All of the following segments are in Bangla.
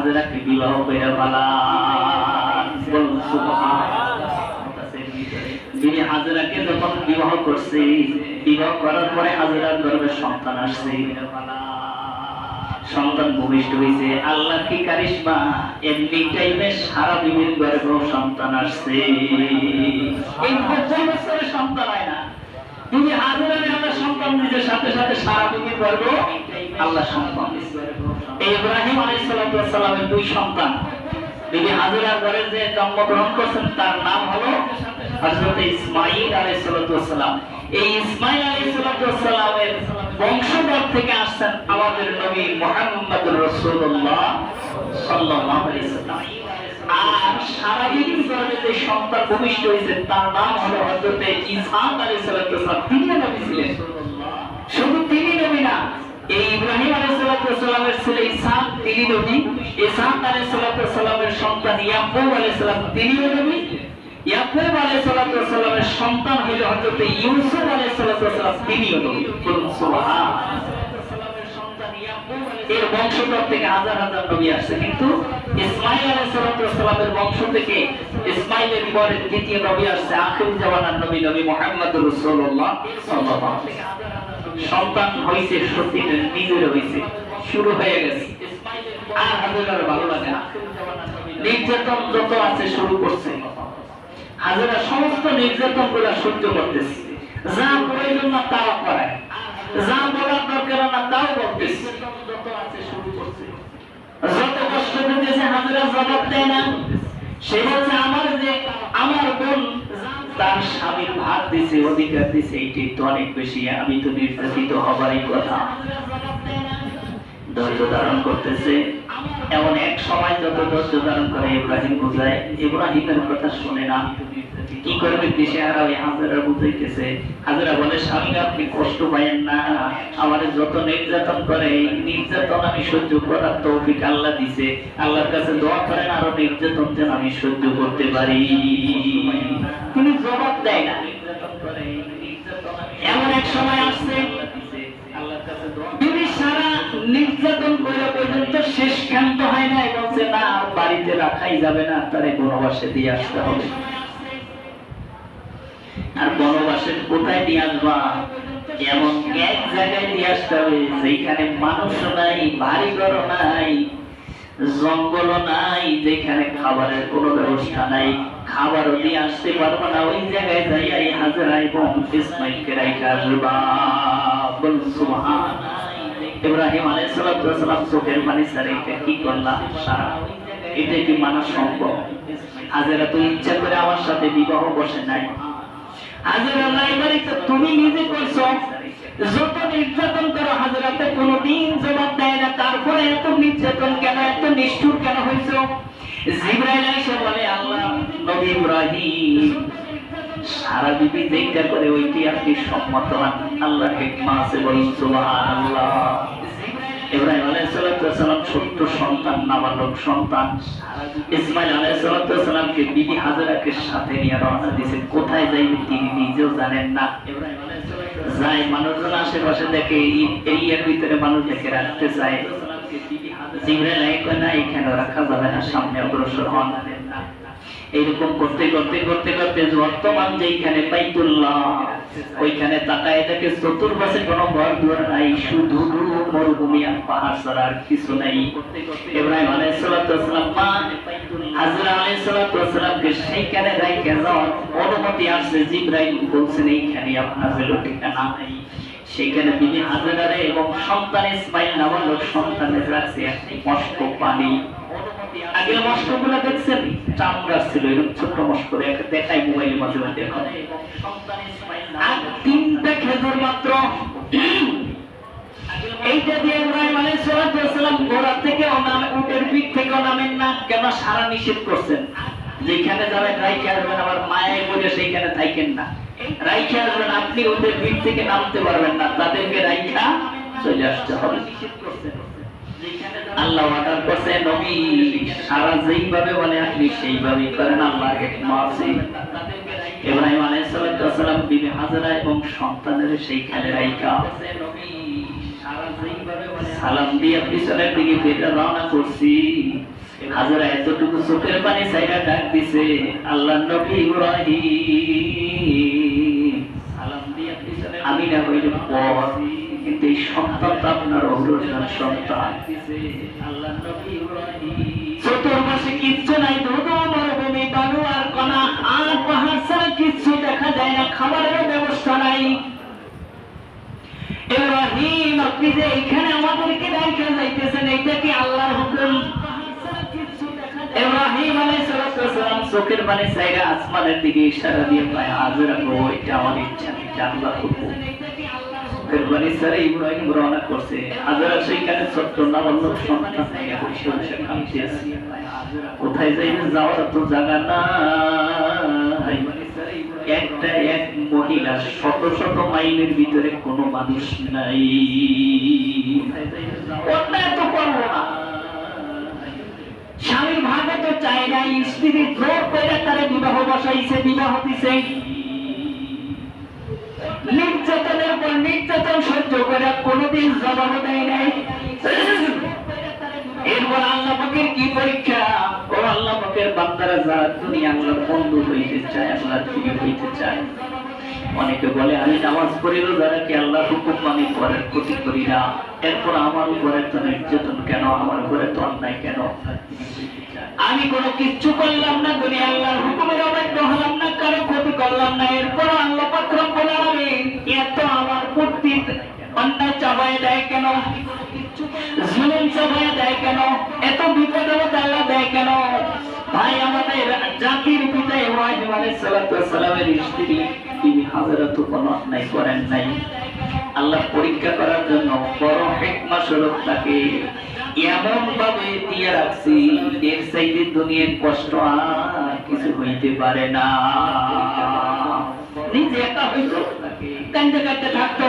হাজেরাকে বিবাহ করে সুবহান। হাজেরাকে যখন বিবাহ করছে, বিবাহ করার পরে সন্তান আসছে। সন্তান ভূমিষ্ঠ হয়েছে আল্লাহ কি কারিশমা? এমনি টাইমে সারা গর্ভে সন্তান আসছে। সন্তান হয় না। হাজারে আল্লাহ সন্তান দিতে সাথে সাথে সারা গর্ভে আল্লাহ সন্তান ইব্রাহিম আলাইহিস দুই সন্তান। বিবি হাজেরার ঘরে যে জন্মগ্রহণ করছেন, তার নাম হলো হযরত ইসমাঈল আলাইহিস এই ইসমাঈল আলাইহিস বংশধর থেকে আসছেন আমাদের নবী মুহাম্মদুর রাসূলুল্লাহ সাল্লাল্লাহু আলাইহি আর সারা পৃথিবীর যে সন্তান ভূমিষ্ঠ হয়েছে, তার নাম হলো হযরত ইসহাক আলাইহিস তিনি নবী ছিলেন। শুধু তিনি নবী না এই ইব্রাহিম আলাইহিসসালামের ছেলে ইসহাক, তিনি নবী। ইসহাক আলাইহিসসালামের সন্তান ইয়াকুব আলাইহিসসালাম তিনিও নবী। ইয়াকুব আলাইহিসসালামের সন্তান হলো হযরত ইউসুফ আলাইহিসসালাম সুবহান এর বংশধর থেকে হাজার হাজার নবী আসছে। কিন্তু ইসমাইল আলাইহিসসালামের বংশ থেকে ইসমাইলের নবী আসছে, আখির জামানার নবী নবী সাল্লাল্লাহু আলাইহি সন্তান হয়েছে সত্যি নিজের হয়েছে শুরু হয়ে গেছে। আর হাজার ভালো লাগে না। নির্যাতন যত আছে, শুরু করছে। হাজারা সমস্ত নির্যাতনগুলা সহ্য করতেছে। যা প্রয়োজন না তাও করায় যা বলার দরকার না, তাও বলতেছে। যত কষ্ট দিতেছে, হাজারা জবাব দেয় না। সে বলছে, আমার যে, আমার বোন তার স্বামীর ভাগ দিছে, অধিকার দিছে এইটি তো অনেক বেশি। আমি তো নির্যাতিত হবারই কথা। ধৈর্য ধারণ করতেছে। এমন এক সময় যত ধৈর্য ধারণ করে ইব্রাহিম বুঝায়, ইব্রাহিমের কথা শুনে না। কি করবে দেশে হারা ওই হাজারা বুঝাইতেছে। হাজারা বলে, স্বামী, আপনি কষ্ট পাইয়েন না। আমার যত নির্যাতন করে নির্যাতন আমি সহ্য করার তৌফিক আল্লাহ দিছে। আল্লাহর কাছে দোয়া করেন, আরও নির্যাতন যেন আমি সহ্য করতে পারি। তিনি জবাব দেয় না। এমন এক সময় আসছে, আল্লাহর কাছে দোয়া নির্যাতন করে পর্যন্ত শেষ ক্ষান্ত হয় না বলছে, না, আর বাড়িতে রাখাই যাবে না, তারে বনবাসে দিয়ে আসতে হবে। আর বনবাসের কোথায় নিয়ে আসবা? এমন এক জায়গায় নিয়ে আসতে হবে, যেখানে মানুষ নাই বাড়ি ঘর নাই জঙ্গল নাই, যেখানে খাবারের কোনো ব্যবস্থা নাই। খাবারও দিয়ে আসতে পারব না, ওই জায়গায় যাই এই হাজারা এবং ইসমাইলকে রাইখা আসবা। বলুন সুবহান ইব্রাহিম আলাইহিস সালাম চোখের পানি ছাড়া কি করলাম সারা। এটা কি মানা সম্ভব? হাজারা তো ইচ্ছা করে আমার সাথে বিবাহ বসে নাই। তুমি নিজে করছ যত নির্যাতন করো জবাব দেয় না, তারপরে এত নির্যাতন কেন, এত নিষ্ঠুর কেন হয়েছে আল্লাহ সারা বিবি করে ওইটি আপনি সম্মত হন আল্লাহ আছে বলুন ছোট্ট সন্তান নাবালক সন্তান। ইসমাইল আলাইহিস সালামকে বিবি হাজারাকে সাথে নিয়ে রওনা দিয়েছে। কোথায় যাইবে তিনি নিজেও জানেন না। যাই মানুষজন আশেপাশে দেখে এরিয়ার ভিতরে মানুষ দেখে রাখতে চায়। জিবরাইল কয় না এখানে রাখা যাবে না সামনে অগ্রসর হন। এইরকম করতে করতে করতে করতে বর্তমান যেখানে বাইতুল্লাহ ওইখানে তাকায় দেখে চতুর্পাশে কোনো ঘর দুয়ার নাই, শুধু মরুভূমি আর পাহাড় আর কিছু নাই। ইব্রাহিম আলাইহিস সালাম মা, হাজরা আলাইহিস সালামকে সেইখানে রাইখে যাওয়ার অনুমতি আসছে। বলছেন, এইখানে আপনার হলো ঠিকানা সেখানে হাজারে এবং সন্তান ইসমাইল সন্তানের রাখছে একটি মস্ক পানি, আগে মস্কগুলো দেখছেন, চামড়া ছিল, এরকম ছোট্ট মস্ক দেখাই মোবাইলের মাঝে মাঝে। এখন তিনটা খেজুর মাত্র। এইটা দিয়ে ইব্রাহিম আলাইহিস সালাম ঘোড়া থেকে নামে উটের পিঠ থেকে নামেন না, কেন সারা নিষেধ করছেন? যেখানে যাবেন রাইখে আসবেন, আবার মায়ায় বলে সেইখানে থাকেন না। রাইখে আসবেন, আপনি ওদের পিঠ থেকে নামতে পারবেন না, তাদেরকে রাইখা চলে আসতে হবে। আল্লাহ অর্ডার করছে, নবী, সারা যেইভাবে বলে আপনি সেইভাবেই করেন আল্লাহ হিকমা আছে। ইব্রাহিম আলাইহিস সালাম বিবি হাজরা এবং সন্তানের সেইখানে রাইখা সারা সালাম দিয়ে পিছনের দিকে ফিরে রওনা করছি। হাজারা এতটুকু চোখের পানি সাইরা ডাক দিছে আল্লাহ নবী ইব্রাহিম। সালাম দিয়ে পিছনে আমি না হইলে পর কিন্তু এই সন্তানটা আপনার অগ্রসর সন্তান। আল্লাহ নবী ইব্রাহিম। চতুর্মাসে কিচ্ছু নাই ধুধু মরুভূমি বালু আর কণা আর পাহাড় ছাড়া দেখা না খাবারের ব্যবস্থা নাই। ইব্রাহিম, আপনি যে এখানে আমাদেরকে রেখে যাইতেছেন এটা কি আল্লাহর হুকুম? দিয়ে ছোট্ট নাবালক সন্তান বসে বসে কাঁদতেছে কোথায় যাইবে যাওয়ার তো জায়গা নাই। একটা এক মহিলা শত শত মাইলের ভিতরে কোনো মানুষ নাই। অন্যায় তো করব না। ভাগে তো চায় স্ত্রী জোর করে তারে বিবাহ বসাইছে, বিবাহ দিছে। নির্যাতনের পর নির্যাতন সহ্য করে কোনোদিন জবাব দেয় নাই। এরপর আল্লাহ পাকের কি পরীক্ষা? ও আল্লাহ পাকের বান্দারা যারা দুনিয়া আল্লাহর বন্ধু হইতে চায়, আল্লাহর প্রিয় হইতে চায়, অনেকে বলে, আমি নামাজ পড়িল যারা কি আল্লাহ হুকুম আমি পরের ক্ষতি করি না? এরপর আমার উপরে তো নির্যাতন কেন? আমার উপরে তো অন্যায় কেন? আমি কোনো কিচ্ছু করলাম না দুনিয়া আল্লাহর হুকুমের অবাধ্য হলাম না, কারও ক্ষতি করলাম না। এরপর আল্লাহ পাক রব্বুল আলামিন এত আমার প্রতি অন্যায় চাপায় দেয় কেন? জুলুম চাপায় দেয় কেন? এত বিপদ আপদ আল্লাহ দেয় কেন? ভাই, আমাদের জাতির পিতা ইব্রাহিম আলাইহিস সালামের স্ত্রী তিনি হাজারাত কোনো অন্যায় করেন নাই। আল্লাহ পরীক্ষা করার জন্য বড় হিকমা স্বরূপ তাকে এমন ভাবে দিয়ে রাখছি, এর চাইতে দুনিয়ার কষ্ট আর কিছু হইতে পারে না। নিজে একা হইতো কান্দে কান্দে থাকতো।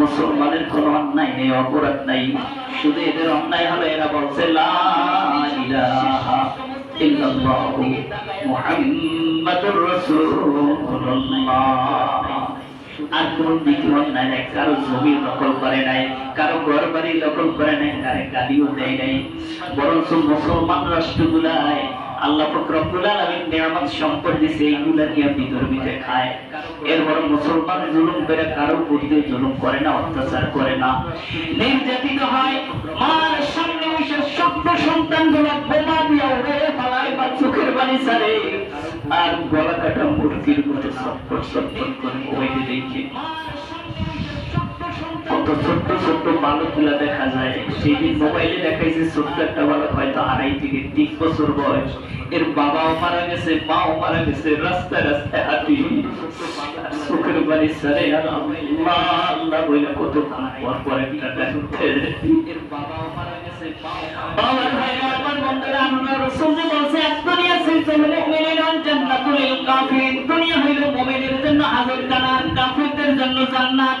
মুসলমানের কোনো অন্যায় নেই, অপরাধ নাই। শুধু এদের অন্যায় হলো এরা বলছে আর কোন দ্বিতীয় অন্যায় নাই, কারও জমি দখল করে নাই, কারও ঘর বাড়ি দখল করে নাই, কারে গালিও দেয় নাই। বরঞ্চ মুসলমান রাষ্ট্রগুলায় আল্লাহ পাক রব্বুল আলামিন নিয়ামত সম্পদ দিছে এইগুলা নিয়ে বিধর্মীতে খায়। এরপর মুসলমান জুলুম করে কারও বুদ্ধি জুলুম করে না, অত্যাচার করে না। নির্যাতিত হয়, মার সামনে বসে সভ্য সন্তানগুলো বোমা দিয়ে উড়ে পালায়, বা চোখের বাড়ি ছাড়ে। আর গলা কাটা মূর্তির মতো সটফট সটফট করে মোবাইলে দেখে। কত ছোট্ট ছোট্ট বালকগুলা দেখা যায়। সেই মোবাইলে দেখাইছে, ছোট্ট একটা বালক হয়তো আড়াই থেকে তিন বছর বয়স। এর বাবাও মারা গেছে, মাও মারা গেছে, রাস্তায় রাস্তায় হাঁটি চোখের বাড়ি সারে আর আল্লাহ আল্লাহ কত পর পর একটা এর বাবাও মারা গেছে আমার ভাই, আমার বন্ধুরা আমরা রসুল বলছে, এক দুনিয়া সিলসিলা মুমিনিন ওয়াল জান্নাতুল লিল দুনিয়া হইল মুমিনের জন্য হাজার কানার কাফিরদের জন্য জান্নাত।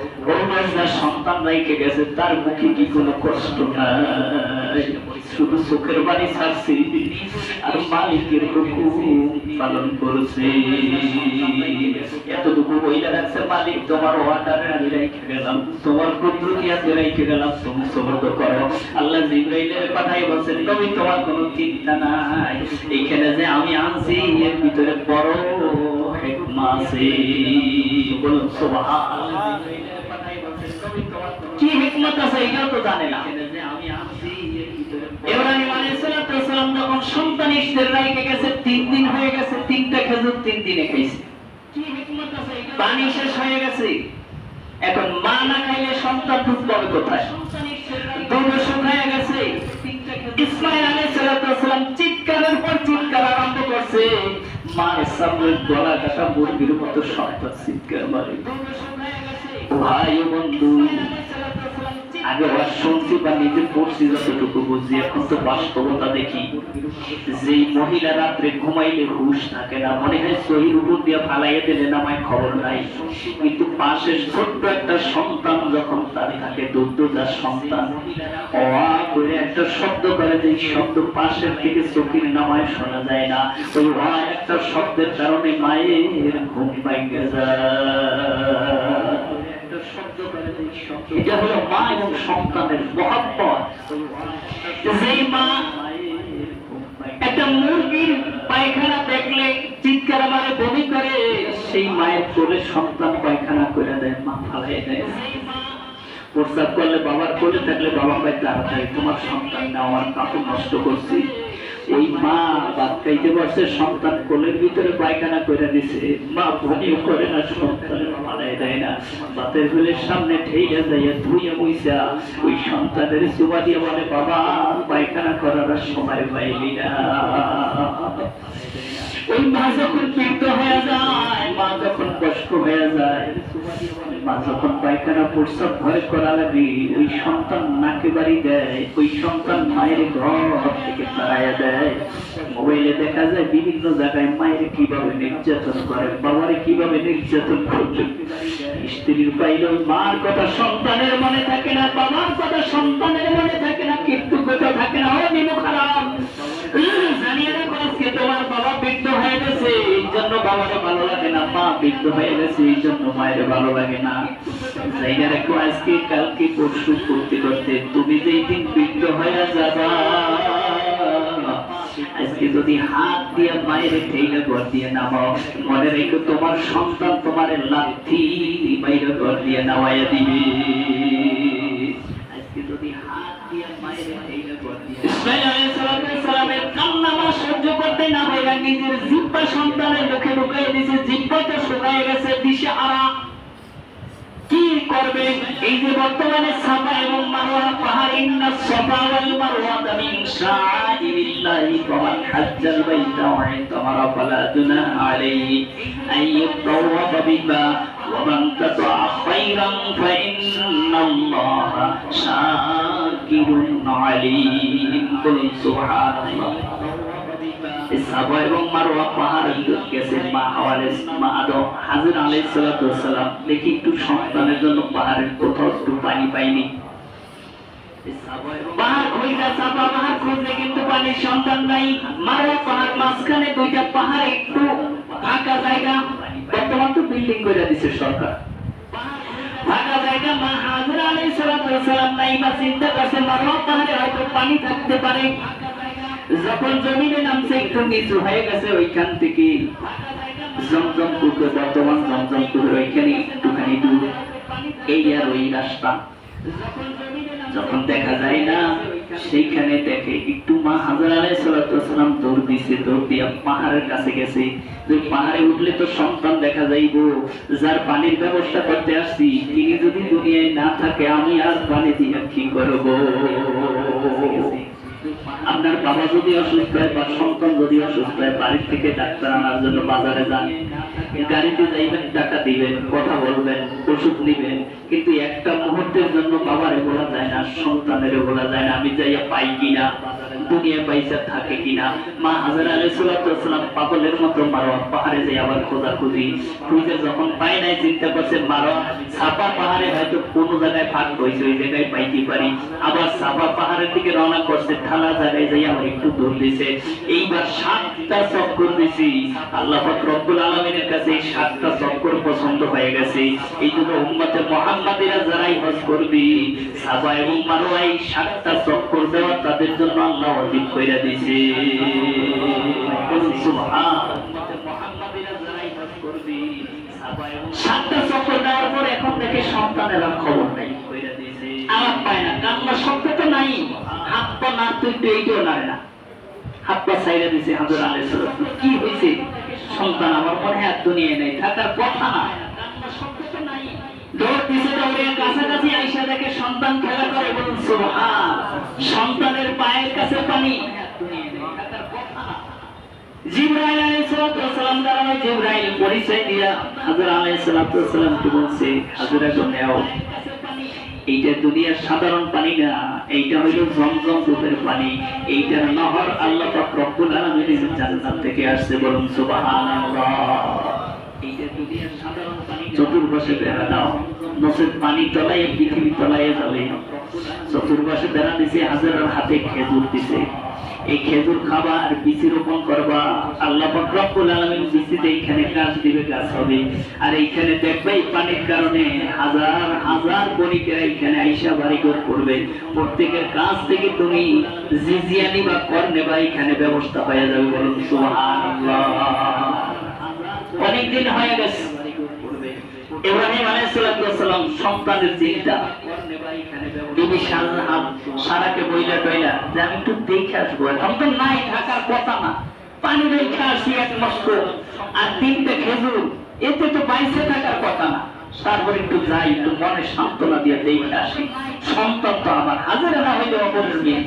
অন্য সন্তান রাইখে গেছে, তার মুখে কি কোনো কষ্ট নাই? শুধু পালন করছে। এতটুকু বইলে রাখছে মালিক, তোমার তোমার কুদরতি আছে রাইখে গেলাম, তুমি সবর করো। আল্লাহ জিব্রাইলের কথাই বলছেন, নবী, তোমার কোনো চিন্তা নাই। এইখানে যে আমি আনছি, এর ভিতরে বড় হিকমা বলুন, সুবহানাল্লাহ। কি হিকমত আছে এটাও তো জানে না। চিৎকারের পর চিৎকার আরম্ভ করছে। মার সামনের গলা কাটা মুরগির মতো সন্তান চিৎকার মারে। ভাই বন্ধু আগে ওরা শুনছি বা নিজে পড়ছি যতটুকু বুঝি, এখন তো বাস্তবতা দেখি। যে মহিলা রাত্রে ঘুমাইলে হুশ থাকে না, মনে হয় শহীদ উপর দিয়ে ফালাইয়ে দিলে না নামায় খবর নাই। কিন্তু পাশে ছোট্ট একটা সন্তান যখন তার থাকে দুধদার সন্তান অয়া করে একটা শব্দ করে যে শব্দ পাশের থেকে চোখের নামায় শোনা যায় না। ওই অয়া একটা শব্দের কারণে মায়ের ঘুম পাইয়ে যায়। এটা হলো মা এবং সন্তানের মা একটা মুরগির পায়খানা দেখলে চিৎকার মারে, বমি করে, সেই মায়ের কোলে সন্তান পায়খানা করে দেয় মা ফালাই দেয়। প্রস্তাব করলে বাবার কোলে থাকলে বাবা পায় তাড়াতাড়ি তোমার সন্তান না আমার কাপড় নষ্ট করছি। এই মা বাদ খাইতে বসে সন্তান কোলের ভিতরে পায়খানা করে দিছে। মা বমিও করে না, সন্তানের ফালাই দেয় না। বাতের কোলের সামনে ঠেইয়া যাইয়া ধুইয়া বইসা ওই সন্তানের সুবা দিয়ে বলে, বাবা, পায়খানা করার সময় পাইলি না। ওই মা যখন হয়ে যায়, মা যখন কষ্ট হয়ে যায়, মা যখন পায়খানা প্রস্রাব ঘরে করা লাগে, ওই সন্তান নাকে বাড়ি দেয়, ওই সন্তান মায়ের ঘর থেকে তাড়াইয়া দেয়। মোবাইলে দেখা যায় বিভিন্ন জায়গায় মায়ের কীভাবে নির্যাতন করে, বাবারে কীভাবে নির্যাতন করছে। স্ত্রীর পাইলে মার কথা সন্তানের মনে থাকে না, বাবার কথা সন্তানের মনে থাকে না, কিন্তু কথা থাকে না। ও নিমু খারাপ। তুমি যেই দিন বৃদ্ধ হয়ে যাবা আজকে যদি হাত দিয়ে মায়ের ঠেলে ঘর দিয়ে নামাও, মনে রেখো তোমার সন্তান তোমার লাথি বাইরে ঘর দিয়ে নামাইয়া দিবে। সহ্য করতে না পারে নিজের জিব্বা সন্তানের মুখে ঢুকাই দিয়েছে জিব্বা তো শুকায় গেছে, দিশে আরা কি করবে। এই যে বর্তমানে সাফা এবং মারওয়া পাহাড় ইন্না সাফা ওয়াল মারওয়া মিন শাআইরিল্লাহি ফামান হাজ্জাল বাইতা ওয়া ইতামারা ফালা জুনাহা আলাইহি। আন ইয়াতাওয়াফা বিমা ওয়া মান তাতা খায়রান ফাইন্নাল্লাহা শাকিরুন আলীম। বলুন সুবহানাল্লাহ। মাঝখানে দুইটা পাহাড় একটু ফাঁকা জায়গা। বর্তমান তো বিল্ডিং করে দিছে সরকার। ফাঁকা জায়গা, মা হাজির আলাইহিস সালাতু নাই বা চিন্তা করছে মারোয়া পাহাড়ে হয়তো পানি থাকতে পারে। যখন জমিনে নামছে, একটু নিচু হয়ে গেছে, ওইখান থেকে জমজম পুকুর বর্তমান জমজম পুকুর ওইখানে একটুখানি দূর। এই আর ওই রাস্তা। যখন দেখা যায় না, সেইখানে দেখে একটু মা হাজার আলাই সালাম দৌড় দিছে, দৌড় দিয়া পাহাড়ের কাছে গেছে। ওই পাহাড়ে উঠলে তো সন্তান দেখা যাইব, যার পানির ব্যবস্থা করতে আসছি, তিনি যদি দুনিয়ায় না থাকে, আমি আর পানি দিয়া কি করব? আপনার বাবা যদি অসুস্থ হয় বা সন্তান যদি অসুস্থ হয়, বাড়ির থেকে ডাক্তার আনার জন্য বাজারে যান। গাড়িতে যাইবেন, টাকা দিবেন, কথা বলবেন, ওষুধ নিবেন। কিন্তু একটা মুহূর্তের জন্য বাবারে বলা যায় না সন্তানের বলা যায় না, আমি যাইয়া পাই কিনা। দুনিয়া পয়সা থাকে কিনা? মা হাজার আলী সালাম পাগলের মতো মারো পাহাড়ে যাই আবার খোঁজা খুঁজি খুঁজে যখন পাই নাই, চিন্তা করছে মারো সাপা পাহাড়ে হয়তো কোনো জায়গায় ফাঁক হয়েছে, ওই জায়গায় পাইতে পারি। আবার সাপা পাহাড়ের দিকে রওনা করছে ঠালা জায়গায় যাই আমার একটু দৌড় দিছে। এইবার সাতটা চক্কর দিছি। আল্লাহ রব্বুল আলমিনের কাছে এই সাতটা চক্কর পছন্দ হয়ে গেছে। এই জন্য উম্মতে মোহাম্মদিরা যারাই হজ করবি, সাবা এবং মারোয়া এই সাতটা চক্কর দেওয়া তাদের জন্য আল্লাহ কইরা দিছে। সাতটা চক্কর দেওয়ার পর এখন খবর নাই। পায় না কান্না শব্দ তো নাই। হাত পা না এইটাও না। হাত পা দিছে কি হয়েছে সন্তান আমার মনে হয় দুনিয়ায় নাই, থাকার কথা না। দৌড় দিছে দৌড়ে, কাছাকাছি আইসা দেখে সন্তান খেলা করে, বলুন সন্তানের পায়ের কাছে পানি দুনিয়ায় নেই, থাকার কথা না। জিব্রাইল আলাইহিস দ্বারা জিব্রাইল পরিচয় দিয়া হাজর আলাইহিস কি বলছে? হাজরা গো নেও। এইটা দুনিয়ার সাধারণ পানি না এইটা হইল জমজম দুধের পানি। এইটার নহর আল্লাহ পাক রব্বুল আলামিনের জান্নাত থেকে আসছে বলুন সুবহানাল্লাহ। এইটা দুনিয়ার সাধারণ পানি চতুর্পাশে বেড়া দাও। নসের পানি তলায় পৃথিবী তলায় যাবে চতুর্পাশে বেড়া দিছে, হাজারের হাতে খেজুর দিছে। এই খেজুর খাবা আর বিচি রোপণ করবা, আল্লাহ রব্বুল আলামিন বিচিতে এইখানে গাছ দিবে গাছ হবে। আর এইখানে দেখবে এই পানির কারণে হাজার হাজার বণিকেরা এইখানে আইসা বাড়িঘর করবে। প্রত্যেকের কাছ থেকে তুমি জিজিয়ানি বা কর নেবা এখানে ব্যবস্থা হয়ে যাবে বলুন অনেকদিন হয়ে গেছে। ইব্রাহিম আলাইহিসসালাম সন্তানের চিন্তা বিবি শাহজাহান সারাকে বইলা টইলা যে আমি একটু দেখে আসব। এখন তো নাই থাকার কথা না। পানি রেখে আসি এক মস্ত আর তিনটে খেজুর এতে তো বাইসে থাকার কথা না। তারপর একটু যাই একটু মনে সান্ত্বনা দিয়ে দেখে আসি। সন্তান তো আমার হাজারে না হইলে অপরের মেয়ে।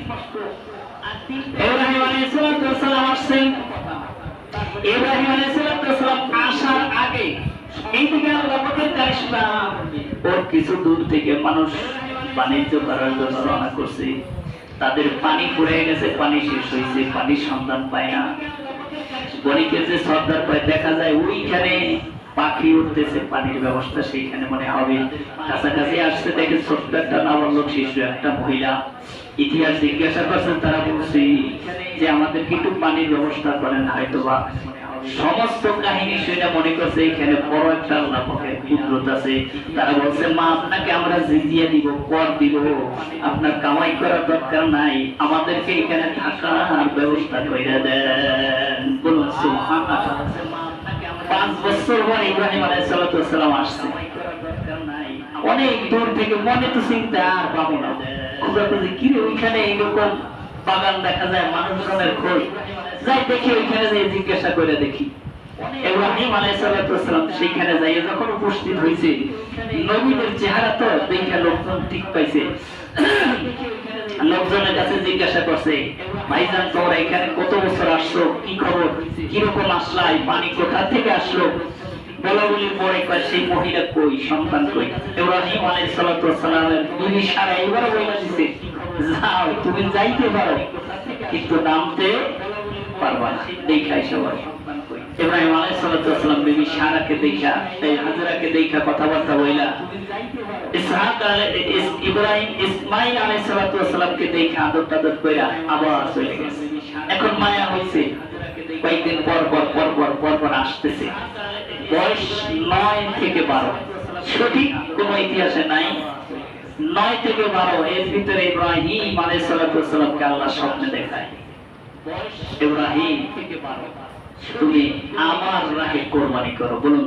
ইব্রাহিম আলাইহিসসালাম আসছেন ইব্রাহিম আলাইহিসসালাম আসার আগে এইদিকে আল্লাহ বলেন ওর কিছু দূর থেকে মানুষ বাণিজ্য করার জন্য রওনা করছে। তাদের পানি ফুরিয়ে গেছে, পানি শেষ হয়েছে পানির সন্ধান পায় না। বণিকের যে সর্দার পায়, দেখা যায় ওইখানে পাখি উঠতেছে, পানির ব্যবস্থা সেইখানে মনে হবে। কাছাকাছি আসছে দেখে ছোট্ট একটা নাবালক শিশু, একটা মহিলা। ইতিহাস জিজ্ঞাসা করছেন, তারা বলছে যে আমাদের একটু পানির ব্যবস্থা করেন হয়তো বা সমস্ত কাহিনী সেটা মনে করছে, এখানে বড় একটা আল্লাহের কুদরত আছে। তারা বলছে, মা, আপনাকে আমরা জিজিয়ে দিব, কর দিব। আপনার কামাই করার দরকার নাই। আমাদেরকে এখানে থাকার ব্যবস্থা করে দেন। বলুন পাঁচ বছর পর ইব্রাহিম আলাইহিসসালাম আসছে। অনেক দূর থেকে মনে তো চিন্তা, আর পাবো না। কি রে, ওইখানে এইরকম বাগান দেখা যায়, মানুষজনের খোঁজ। যাই দেখি, ওইখানে যাই, জিজ্ঞাসা করে দেখি। যখন উপস্থিত নবীদের চেহারা তো দেখে লোকজন ঠিক পাইছে। লোকজনের কাছে জিজ্ঞাসা করছে, ভাইজান এখানে কত বছর আসছো? কি খবর? কীরকম আসলা? পানি কোথা থেকে আসলো? বলা বলি পরে কয়, সেই মহিলা কই? সন্তান কই? ইব্রাহিম আলাইহিস সালাতু ওয়াসসালামের দুই সারা এবার বইলা দিছে, যাও, তুমি যাইতে পারো, কিন্তু নামতে এখন মায়া হইছে। কয়েকদিন পর পর পর পর পর পর আসতেছে। বয়স নয় থেকে বারো। সঠিক কোন ইতিহাসে নাই। নয় থেকে বারো। এর ভিতরে ইব্রাহিম আলাইসালামকে আল্লাহ স্বপ্নে দেখায়। ইব্রাহিম তুমি আমার রাহে কোরবানি করো। বলুন